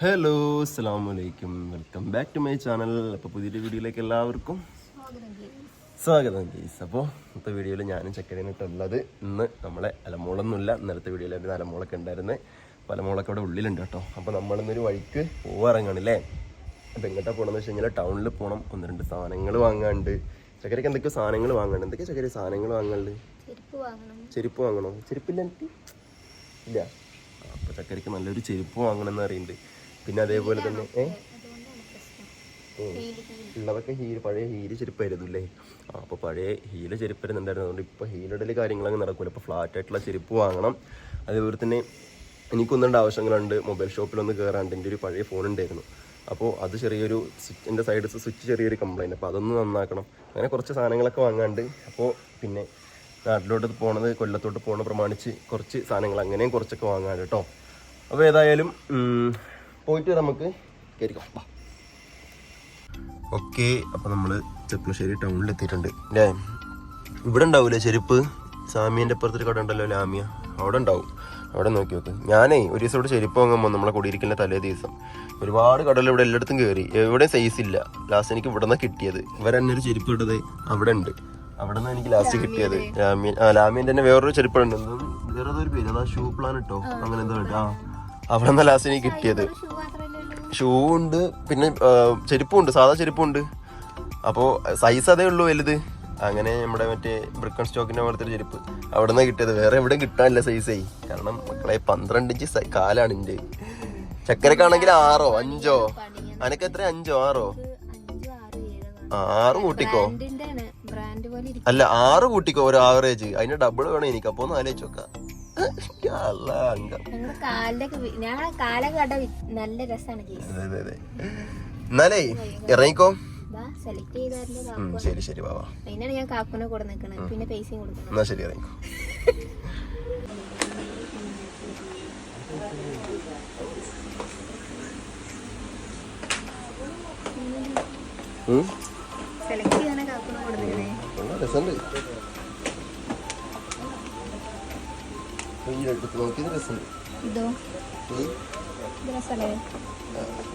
Hello അസ്സാം വലൈക്കും welcome back to my channel അപ്പോൾ പുതിയൊരു വീഡിയോയിലേക്ക് എല്ലാവർക്കും സ്വാഗതം ഗീസ് അപ്പോൾ ഇന്നത്തെ വീഡിയോയിൽ ഞാനും ചക്കരനിട്ടുള്ളത് ഇന്ന് നമ്മളെ അലമോളൊന്നുമില്ല. ഇന്നലത്തെ വീഡിയോയിൽ എന്റെ അലമോളൊക്കെ ഉണ്ടായിരുന്നത് അപ്പോൾ അലമോളൊക്കെ അവിടെ ഉള്ളിലുണ്ട് കേട്ടോ. അപ്പോൾ നമ്മളിന്നൊരു വഴിക്ക് പോവാറങ്ങാണല്ലേ? അപ്പോൾ എങ്ങോട്ടാണ് പോകണമെന്ന് വെച്ച് കഴിഞ്ഞാൽ ടൗണിൽ പോകണം ഒന്ന് രണ്ട് സാധനങ്ങൾ വാങ്ങാണ്ട്. ചക്കരയ്ക്ക് എന്തൊക്കെയോ സാധനങ്ങൾ വാങ്ങാണ്ട്. എന്തൊക്കെയാ ചക്കര സാധനങ്ങൾ വാങ്ങാണ്ട്? ചെരുപ്പ് വാങ്ങണം. ചെരുപ്പ് വാങ്ങണോ? ചെരുപ്പില്ല. ഇല്ല. അപ്പോൾ ചക്കരയ്ക്ക് നല്ലൊരു ചെരുപ്പ് വാങ്ങണമെന്ന് അറിയുന്നുണ്ട് പിന്നെ അതേപോലെ തന്നെ ഉള്ളതൊക്കെ ഹീൽ പഴയ ഹീൽ ചെരുപ്പായിരുന്നു അല്ലേ? ആ അപ്പോൾ പഴയ ഹീൽ ചെരുപ്പായിരുന്നു എന്തായിരുന്നു? അതുകൊണ്ട് ഇപ്പോൾ ഹീലിടൽ കാര്യങ്ങളൊക്കെ നടക്കില്ല ഇപ്പോൾ ഫ്ലാറ്റ് ആയിട്ടുള്ള ചെരുപ്പ് വാങ്ങണം. അതേപോലെ തന്നെ എനിക്കൊന്നുണ്ട് ആവശ്യങ്ങളുണ്ട്. മൊബൈൽ ഷോപ്പിലൊന്ന് കയറാണ്ട് എന്റെ ഒരു പഴയ ഫോൺ ഉണ്ടായിരുന്നു. അപ്പോൾ അത് ചെറിയൊരു സ്വിച്ച് എന്റെ സൈഡ് സ്വിച്ച് ചെറിയൊരു കംപ്ലൈന്റ് അപ്പോൾ അതൊന്ന് നന്നാക്കണം. അങ്ങനെ കുറച്ച് സാധനങ്ങളൊക്കെ വാങ്ങാണ്ട് അപ്പോൾ പിന്നെ നാട്ടിലോട്ട് പോണത് കൊല്ലത്തോട്ട് പോകണ പ്രമാണിച്ച് കുറച്ച് സാധനങ്ങൾ അങ്ങനെയും കുറച്ചൊക്കെ വാങ്ങാണ്ട് കേട്ടോ. അപ്പോൾ ഏതായാലും പോയിട്ട് നമുക്ക് കയറിക്കാം വാ. ഓക്കെ അപ്പോൾ നമ്മൾ ചെപ്പളശ്ശേരി ടൗണിൽ എത്തിയിട്ടുണ്ട്. അല്ലേ ഇവിടെ ഉണ്ടാവില്ലേ ചെരുപ്പ്? സാമിയന്റെ അപ്പുറത്തൊരു കട ഉണ്ടല്ലോ ലാമിയ. അവിടെ ഉണ്ടാവും. അവിടെ നോക്കി നോക്ക്. ഞാനേ ഒരു ദിവസം ഇവിടെ ചെരുപ്പ് വാങ്ങാൻ പോകും നമ്മളെ കുടിയിരിക്കുന്ന തലേ ദിവസം. ഒരുപാട് കടകൾ ഇവിടെ എല്ലായിടത്തും കയറി എവിടെ സൈസ് ഇല്ല. ലാസ്റ്റ് എനിക്ക് ഇവിടെ നിന്ന് കിട്ടിയത്. ഇവരെന്നെ ഒരു ചെരുപ്പ് ഇട്ടത് അവിടെ ഉണ്ട്. അവിടെ നിന്ന് എനിക്ക് ലാസ്റ്റ് കിട്ടിയത്. ലാമിയൻ ആ ലാമിയന്റെ തന്നെ വേറൊരു ചെരുപ്പ് ഉണ്ട് വേറെ ഒരു പേര്. അതാ ഷൂ പ്ലാൻ ഇട്ടോ? അങ്ങനെ എന്തോ. ആ. അവിടെ ലാസ്റ്റ് എനിക്ക് കിട്ടിയത്. ഷൂ ഉണ്ട് പിന്നെ ചെരുപ്പും ഉണ്ട് സാധാ ചെരുപ്പും ഉണ്ട് അപ്പോൾ സൈസ് അതേ ഉള്ളൂ വലുത്. അങ്ങനെ നമ്മുടെ മറ്റേ ബ്രിക്കൺ സ്റ്റോക്കിന്റെ പോലത്തെ ചെരുപ്പ് അവിടെ നിന്ന് കിട്ടിയത്. വേറെ എവിടെയും കിട്ടാനില്ല സൈസേ കാരണം മക്കളെ പന്ത്രണ്ട് ഇഞ്ച് കാലാണ് എന്റെ ചക്കരക്കാണെങ്കിൽ ആറോ അഞ്ചോ? അനക്ക് എത്ര അഞ്ചോ ആറോ? ആറ് കൂട്ടിക്കോ. അല്ല ആറ് കൂട്ടിക്കോ ഒരു ആവറേജ് അതിന്റെ ഡബിൾ വേണം എനിക്ക്. അപ്പൊ ഒന്ന് ആലോചിച്ച് നോക്കാം. എന്നാലേ ഇറങ്ങിക്കോ. ശരി ശരി ബാബാ അതിനാണ് ഞാൻ കാക്കുനെ കൂടെ നിൽക്കണത് പിന്നെ പൈസയും കൊടുക്കണം. എന്നാ ശരി ഇറങ്ങിക്കോ. സെലക്ട് ചെയ്യാനാ കാക്കുനെ കൂടെ നല്ല രസമുണ്ട്. ഈ എടുത്ത് നോക്കിയത് രസമുണ്ട് ഇതോ? ഇത്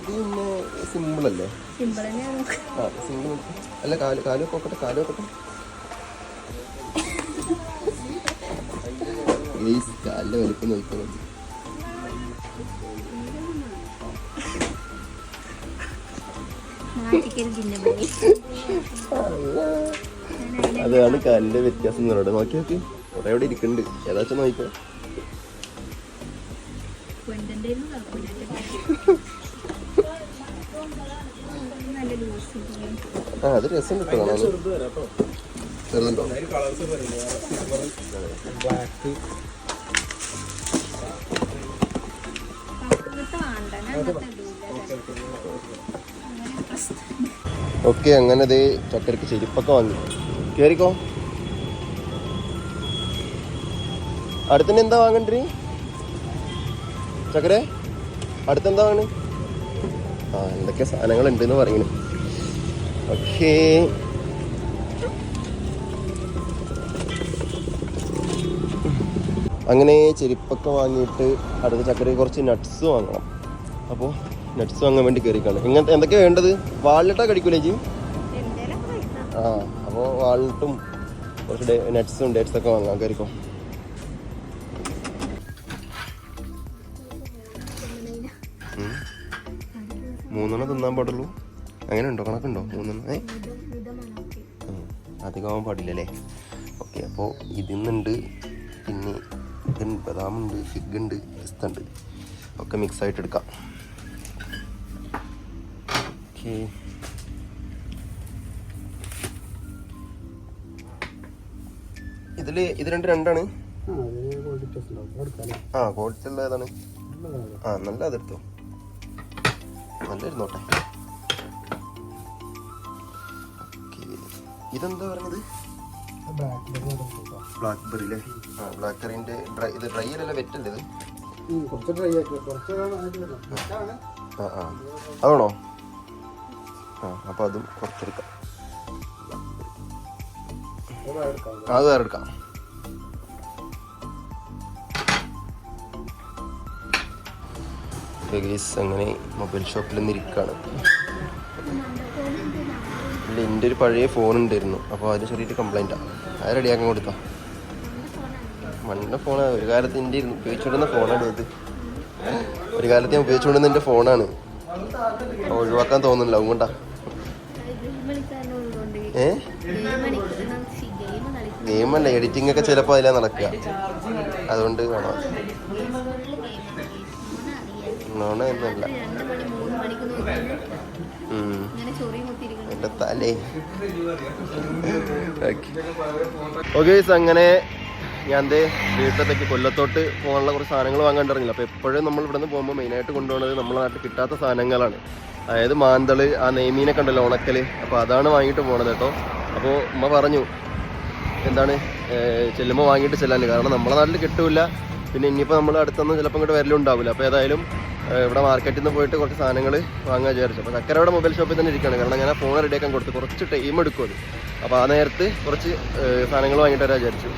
പിന്നെ സിമ്പിൾ അല്ലേ? ആ സിമ്പിൾ അല്ല കാൽ കാൽ നോക്കട്ടെ കാൽ നോക്കട്ടെ. പ്ലീസ് കാലിന്റെ വലിപ്പം പോയി അതാണ് കാലിന്റെ വ്യത്യാസം എന്നോട് നോക്കി നോക്കി. കുറെ അവിടെ ഇരിക്കുന്നുണ്ട്. ഏതാച്ചാ നോക്കിക്കോ. ആ അത് രസം കേട്ടോ ചെറുതുണ്ടോ പ്രശ്നം ഓക്കെ അങ്ങനെ ദേ ചക്കരക്ക് ചെരുപ്പൊക്കെ വാങ്ങി. കേറിക്കോ. അടുത്തന്നെ എന്താ വാങ്ങണ്ടേ? ചക്കരെ അടുത്തെന്താ വാങ്ങണേ? ആ എന്തൊക്കെ സാധനങ്ങൾ ഉണ്ടെന്ന് പറയുന്നു ഓക്കേ അങ്ങനെ ചെരുപ്പൊക്കെ വാങ്ങിയിട്ട് അടുത്ത ചക്കരയ്ക്ക് കുറച്ച് നട്ട്സ് വാങ്ങണം. അപ്പോൾ നട്ട്സ് വാങ്ങാൻ വേണ്ടി കയറിക്കാണ് ഇങ്ങനത്തെ എന്തൊക്കെയാണ് വേണ്ടത്? വാൾനട്ടാ കടിക്കൂലേ ജി ആ അപ്പോൾ വാൾനട്ടും കുറച്ച് നട്ട്സും ഡേറ്റ്സൊക്കെ വാങ്ങാൻ കയറിക്കോ മൂന്നെണ്ണം തിന്നാൻ പാടുള്ളൂ. അങ്ങനെ ഉണ്ടോ കണക്കുണ്ടോ? മൂന്നെണ്ണം? ഏ. അധികമാവാൻ പാടില്ലല്ലേ ഓക്കെ അപ്പോൾ ഇതിന്നുണ്ട് പിന്നെ ഇതുണ്ട്. ബദാമുണ്ട് ഫിഗ് ഉണ്ട് പിസ്ത ഉണ്ട് ഒക്കെ മിക്സ് ആയിട്ട് എടുക്കാം. ഓക്കെ. ഇതിൽ ഇത് രണ്ട് രണ്ടാണ്? ആ ക്വാളിറ്റി ഉള്ള ഏതാണ്? ആ നല്ല അതെടുത്തോ. നല്ല ഇരുന്നോട്ടെ ഇതെന്താ പറഞ്ഞത്? ബ്ലാക്ക് ബെറി അല്ലേ ആ ബ്ലാക്ക് ബെറിന്റെ ഡ്രൈ ഇത് ഡ്രൈ അല്ലല്ലോ വെറ്റല്ലേ ഇത്? ആ ആ. അതാണോ? ആ അപ്പോൾ അതും കുറച്ചെടുക്കാം. അത് വേറെ എടുക്കാം. ഗൈസ് അങ്ങനെ മൊബൈൽ ഷോപ്പിൽ നിന്ന് ഇരിക്കുകയാണ് എന്റെ ഒരു പഴയ ഫോൺ ഉണ്ടായിരുന്നു. അപ്പോൾ അതിന് ചെറിയൊരു കംപ്ലൈന്റാണ് അത് റെഡിയാക്കാൻ കൊടുക്കാം. മണ്ണിന്റെ ഫോണാണ് ഒരു കാലത്ത് എന്റെ ഉപയോഗിച്ചുകൊണ്ടിരുന്ന ഫോണാണ് ഇത്? ഒരു കാലത്ത് ഞാൻ ഉപയോഗിച്ചുകൊണ്ടിരുന്ന എന്റെ ഫോണാണ് ഒഴിവാക്കാൻ തോന്നുന്നില്ല അതുകൊണ്ടാ ഏ? ഗെയിമല്ല എഡിറ്റിംഗ് ഒക്കെ ചിലപ്പോൾ അതിലാണ് നടക്കുക. അതുകൊണ്ട് കാണാം ചൊറി എന്നല്ല എന്റെ തലേ. ഓക്കെ അങ്ങനെ ഞാൻ ദേ വീട്ടിലത്തേക്ക് കൊല്ലത്തോട്ട് പോകാനുള്ള കുറച്ച് സാധനങ്ങൾ വാങ്ങാണ്ടിറങ്ങില്ല അപ്പോൾ എപ്പോഴും നമ്മൾ ഇവിടെ നിന്ന് പോകുമ്പോൾ മെയിനായിട്ട് കൊണ്ടുപോകുന്നത് നമ്മളെ നാട്ടിൽ കിട്ടാത്ത സാധനങ്ങളാണ്. അതായത് മാന്തൾ ആ നെയ്മീനൊക്കെ ഉണ്ടല്ലോ ഉണക്കൽ. അപ്പോൾ അതാണ് വാങ്ങിയിട്ട് പോണത് കേട്ടോ. അപ്പോൾ ഉമ്മ പറഞ്ഞു എന്താണ് ചെല്ലുമ്പോൾ വാങ്ങിയിട്ട് ചെല്ലാൻ. കാരണം നമ്മളെ നാട്ടിൽ കിട്ടൂല പിന്നെ ഇനിയിപ്പോൾ നമ്മൾ അടുത്തൊന്നും ചിലപ്പോൾ ഇങ്ങോട്ട് വരലുണ്ടാവില്ല അപ്പോൾ ഏതായാലും ഇവിടെ മാർക്കറ്റിൽ നിന്ന് പോയിട്ട് കുറച്ച് സാധനങ്ങൾ വാങ്ങാൻ വിചാരിച്ചു. അപ്പോൾ ചക്കരയുടെ മൊബൈൽ ഷോപ്പിൽ തന്നെ ഇരിക്കുകയാണ്. കാരണം ഞാൻ ആ ഫോൺ റെഡിയാക്കാൻ കൊടുത്ത് കുറച്ച് ടൈം എടുക്കും അത്. അപ്പോൾ ആ നേരത്ത് കുറച്ച് സാധനങ്ങൾ വാങ്ങിയിട്ട് വരാൻ വിചാരിച്ചു.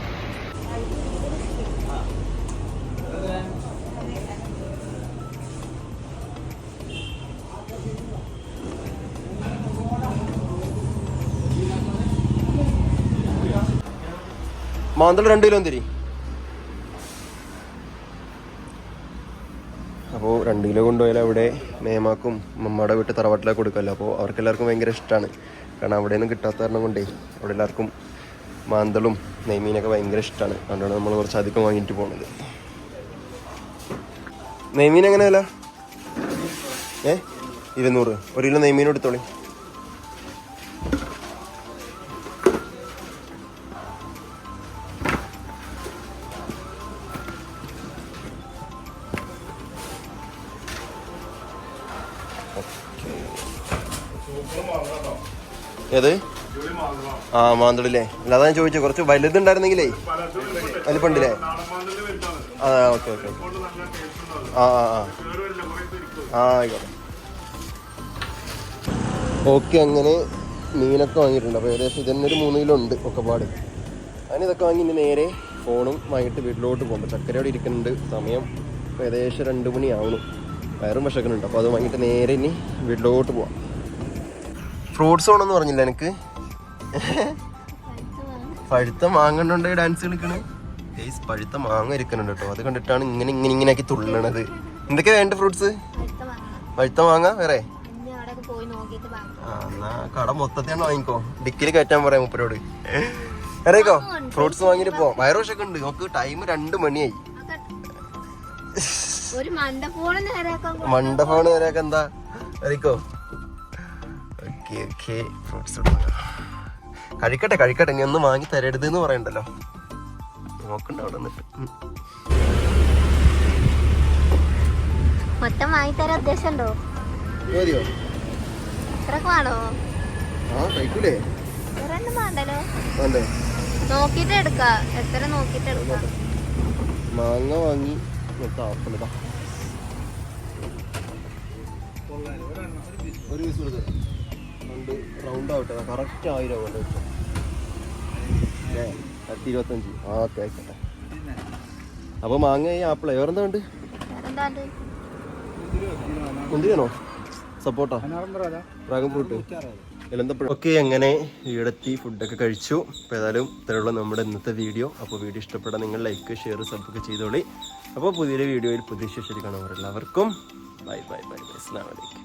മാന്തൽ രണ്ട് കിലോ തിരി കിലോ കൊണ്ടുപോയാൽ അവിടെ മേമാക്കും മമ്മയുടെ വീട്ടിൽ തറവാട്ടിലേക്ക് കൊടുക്കുമല്ലോ അപ്പോൾ അവർക്ക് എല്ലാവർക്കും ഭയങ്കര ഇഷ്ടമാണ്. കാരണം അവിടെ നിന്നും കിട്ടാത്ത കാരണം കൊണ്ടേ അവിടെ എല്ലാവർക്കും മാന്തളും നെയ്മീനൊക്കെ ഭയങ്കര ഇഷ്ടമാണ്. അതുകൊണ്ടാണ് നമ്മൾ കുറച്ച് അധികം വാങ്ങിയിട്ട് പോണത്. നെയ്മീൻ എങ്ങനെയല്ല ഏ? ഇരുന്നൂറ്. ഒരു കിലോ നെയ്മീൻ എടുത്തോളി. ഏത്? ആ മാന്തളില്ലേ അല്ല അതാ ഞാൻ ചോദിച്ചത് കുറച്ച് വലുതുണ്ടായിരുന്നെങ്കിലേ. വലിപ്പുണ്ടല്ലേ? ആ ഓക്കെ ഓക്കെ. ആ ആ ആ. ആ ആയിക്കോട്ടെ. ഓക്കെ അങ്ങനെ മീനൊക്കെ വാങ്ങിയിട്ടുണ്ട്. അപ്പോൾ ഏകദേശം ഇതന്നെ ഒരു മൂന്ന് കിലോ ഉണ്ട് ഒക്കെ പാട് അതിന് ഇതൊക്കെ വാങ്ങി ഇനി നേരെ ഫോണും വാങ്ങിയിട്ട് വീട്ടിലോട്ട് പോകുമ്പോൾ ചക്കര ഇരിക്കുന്നുണ്ട്. സമയം ഏകദേശം രണ്ട് മണിയാവണം വയറും വിശക്കുന്നുണ്ട്. അപ്പോൾ അത് വാങ്ങിയിട്ട് നേരെ ഇനി വീട്ടിലോട്ട് പോവാം. ഫ്രൂട്ട്സ് വേണമെന്ന് പറഞ്ഞില്ല എനിക്ക്? പഴുത്ത മാങ്ങണ്ടുണ്ട് ഡാൻസ് കളിക്കണ്? ഗൈസ് പഴുത്ത മാങ്ങ ഇരിക്കുന്നുണ്ട് കേട്ടോ അത് കണ്ടിട്ടാണ് ഇങ്ങനെ ഇങ്ങനെ ഇങ്ങനെ ആക്കി തുള്ളണത്. എന്തൊക്കെയാ വേണ്ട ഫ്രൂട്ട്സ്? പഴുത്ത മാങ്ങ വേറെ? ആ എന്നാ കട മൊത്തത്തിയാണ് വാങ്ങിക്കോ. ഡിക്കിൽ കയറ്റാൻ പറയാം മുപ്പരോട്. അറിയിക്കോ ഫ്രൂട്ട്സ് വാങ്ങിട്ട് പോ. വയറുവശൊക്കെ ഉണ്ട്. നോക്ക് ടൈം രണ്ട് മണിയായി. നേരാക്കാൻ മണ്ടഫോണ് വരെയൊക്കെ എന്താ? അറിയിക്കോ ഓക്കെ ഫ്രൂട്ട്സ് കഴിക്കട്ടെ കഴിക്കട്ടെ ഇനി ഒന്നും വാങ്ങി തരരുത് എന്ന് പറയണ്ടല്ലോ. നോക്കണ്ട അവിടെ നിന്നിട്ട് മൊത്തം വാങ്ങിത്തരാൻ ഉദ്ദേശം ഉണ്ടോ മതിയോ? ഇത്രക്ക് വേണോ? ആ കഴിക്കൂലേ? ഒരെണ്ണം വേണ്ടല്ലോ. വേണ്ടേ? നോക്കിട്ട് എടുക്ക. എത്ര നോക്കിട്ട് എടുക്ക? മാങ്ങ വാങ്ങി ഒരു പീസ് രണ്ട് റൗണ്ട് ആവട്ടെ കറക്റ്റ് ആയിരം കൊണ്ട് പത്തി ഇരുപത്തഞ്ച് ഓക്കെ ആയിക്കോട്ടെ. അപ്പോൾ മാങ്ങ ഈ ആപ്പിൾ വേറെന്താ ഉണ്ട് കൊണ്ടുവരണോ? മുന്തിരിയാണോ സപ്പോർട്ടാ ഡ്രാഗൺ ഫ്രൂട്ട്. ഓക്കെ അങ്ങനെ ഈടത്തി ഫുഡൊക്കെ കഴിച്ചു. അപ്പോൾ ഏതായാലും ഇത്രയുള്ള നമ്മുടെ ഇന്നത്തെ വീഡിയോ. അപ്പോൾ വീഡിയോ ഇഷ്ടപ്പെടാൻ നിങ്ങൾ ലൈക്ക് ഷെയർ സബ്ബൊക്കെ ചെയ്തോളി. അപ്പോൾ പുതിയൊരു വീഡിയോയിൽ പുതിയ ശേഷം കാണാൻ എല്ലാവർക്കും ബൈ ബൈ ബൈ ബൈ. അസ്ലാം വലൈക്കും